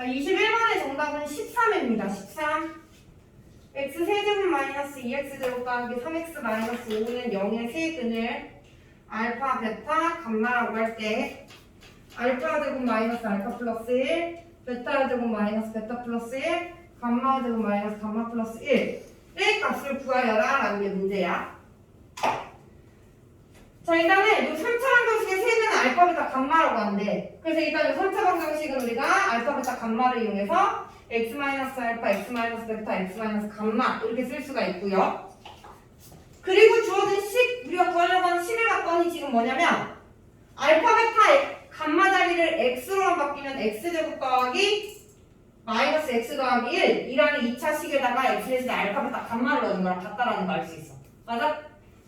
자, 21번의 정답은 13입니다. 13. x 세제곱 마이너스 2x 제곱 더하기 3x 마이너스 5는 0의 세근을 알파, 베타, 감마라고 할 때 알파 제곱 마이너스 알파 플러스 1, 베타 제곱 마이너스 베타 플러스 1, 감마 제곱 마이너스 감마 플러스 1의 값을 구하여라 라는 게 문제야. 자 일단은 이 3차 방정식의 세제는 알파, 베타, 감마라고 하는데 그래서 일단 이 3차 방정식은 우리가 알파, 베타, 감마를 이용해서 x 마이너스 알파, x 마이너스 베타, x 마이너스 감마 이렇게 쓸 수가 있고요. 그리고 주어진 식 우리가 구하려고 하는 식을 봤더니 지금 뭐냐면 알파, 베타, 감마 자리를 x로만 바뀌면 x 제곱 더하기 마이너스 x 더하기 1 이라는 2차 식에다가 x 대신에 알파, 베타, 감마를 넣는 거랑 같다라는 걸알수 있어. 맞아?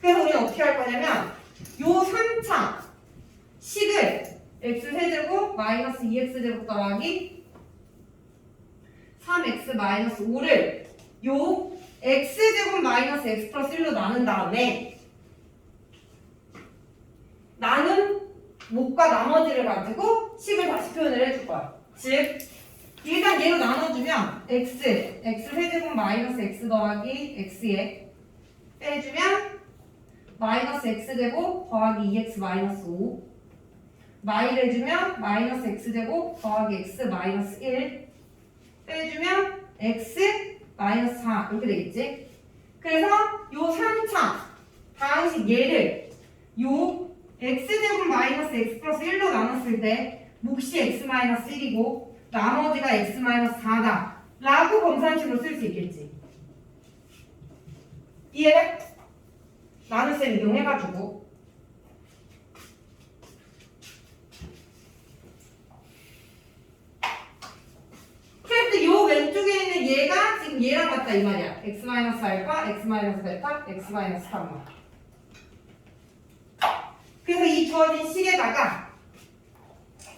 그래서 우리는 어떻게 할 거냐면 요 3차 식을 x 세제곱 마이너스 2x 제곱 더하기 3x 마이너스 5를 요 x 제곱 마이너스 x 플러스 1로 나눈 다음에 나눈 목과 나머지를 가지고 식을 다시 표현을 해줄 거야. 즉 일단 얘로 나눠주면 x x 세제곱 마이너스 x 더하기 x에 빼주면 마이너스 x제곱 더하기 2x 마이너스 5 마이를 해주면 마이너스 x제곱 더하기 x 마이너스 1 빼주면 x 마이너스 4 이렇게 되겠지? 그래서 요 3차 다항식 얘를 요 x제곱 마이너스 x 플러스 1로 나눴을 때 몫이 x 마이너스 1이고 나머지가 x 마이너스 4다 라고 검산식으로 쓸 수 있겠지 이해돼? 나눗셈 이용해가지고. 그래서 요 왼쪽에 있는 얘가 지금 얘랑 같다 이 말이야. X 마이너스 알파, x 마이너스 베타, x 마이너스 감마. 그래서 이 주어진 식에다가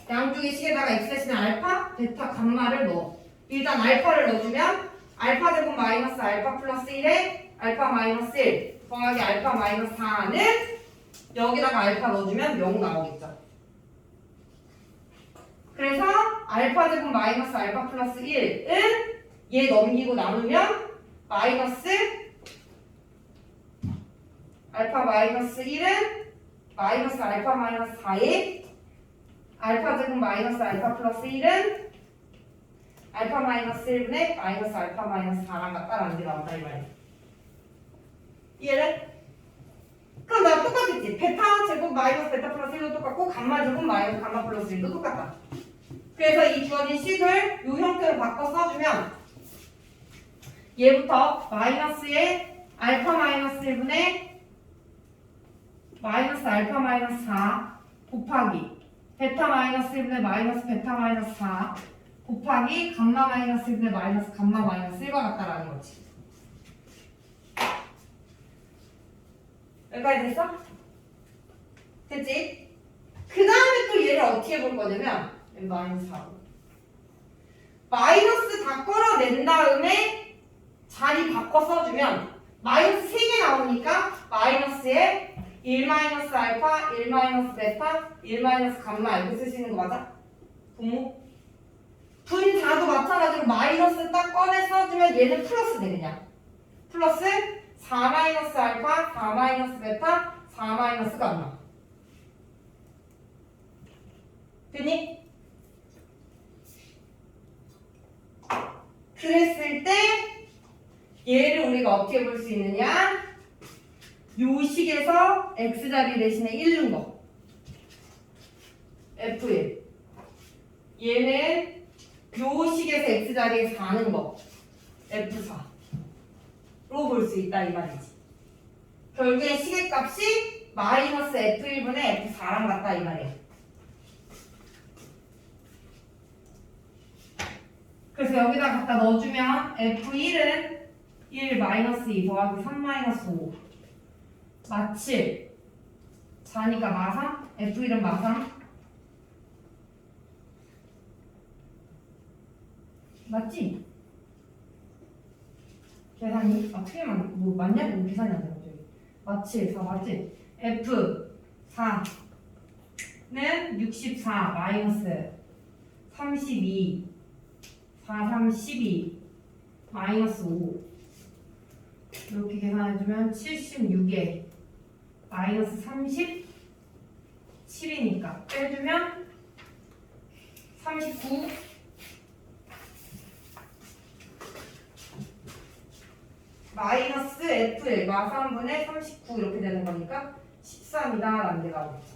양쪽의 식에다가 x 대신에 알파, 베타, 감마를 넣어. 일단 알파를 넣어주면 알파 제곱 마이너스 알파 플러스 1에 알파 마이너스 1 더하기 알파 마이너스 4는 여기다가 알파 넣어주면 0 나오겠죠. 그래서 알파 제곱 마이너스 알파 플러스 1은 얘 넘기고 나누면 마이너스 알파 마이너스 1은 마이너스 알파 마이너스 4에 알파 제곱 마이너스 알파 플러스 1은 알파 마이너스 1분의 마이너스 알파 마이너스 4랑 같다라는 게 나온다 이 말이야. 이 해돼? 그럼 나 똑같겠지. 베타 제곱 마이너스 베타 플러스 1도 똑같고 감마 제곱 마이너스 감마 플러스 1도 똑같다. 그래서 이 주어진 식을 이 형태로 바꿔 써주면 얘부터 마이너스에 알파 마이너스 1분의 마이너스 알파 마이너스 4 곱하기 베타 마이너스 1분의 마이너스 베타 마이너스 4 곱하기 감마 마이너스 1분의 마이너스 감마 마이너스 1과 같다라는 거지. 여기까지 됐어? 됐지? 그 다음에 또 얘를 어떻게 볼 거냐면 마이너스 4 마이너스 다 끌어낸 다음에 자리 바꿔 써주면 마이너스 3개 나오니까 마이너스에 1 마이너스 알파, 1 마이너스 베타, 1 마이너스 감마 이렇게 쓰시는 거 맞아? 부모? 분자도 마찬가지로 마이너스 딱 꺼내 써주면 얘는 플러스 돼 그냥 플러스 4 마이너스 알파, 4 마이너스 베타, 4 마이너스 감마 됐니? 그랬을 때 얘를 우리가 어떻게 볼 수 있느냐? 요 식에서 x자리 대신에 1는 거. f1 얘는 요 식에서 x자리에 4는 거. f4 로 볼 수 있다 이 말이지. 결국에 식의 값이 마이너스 f1분의 f4랑 같다 이 말이야. 그래서 여기다 갖다 넣어주면 F1은 1 마이너스 2 더하기 3 마이너스 5 마7 자니까 마3 F1은 마3 맞지? 계산이 아 틀리면 뭐 맞냐고 계산이 안 되는 거죠 마칠 4 맞지? F 4는 64 마이너스 32 4, 3, 12 마이너스 5 이렇게 계산해주면 76에 마이너스 37이니까 빼주면 39 마이너스 FL 마산분의 39 이렇게 되는 거니까 13이다 라는 게 나오겠죠.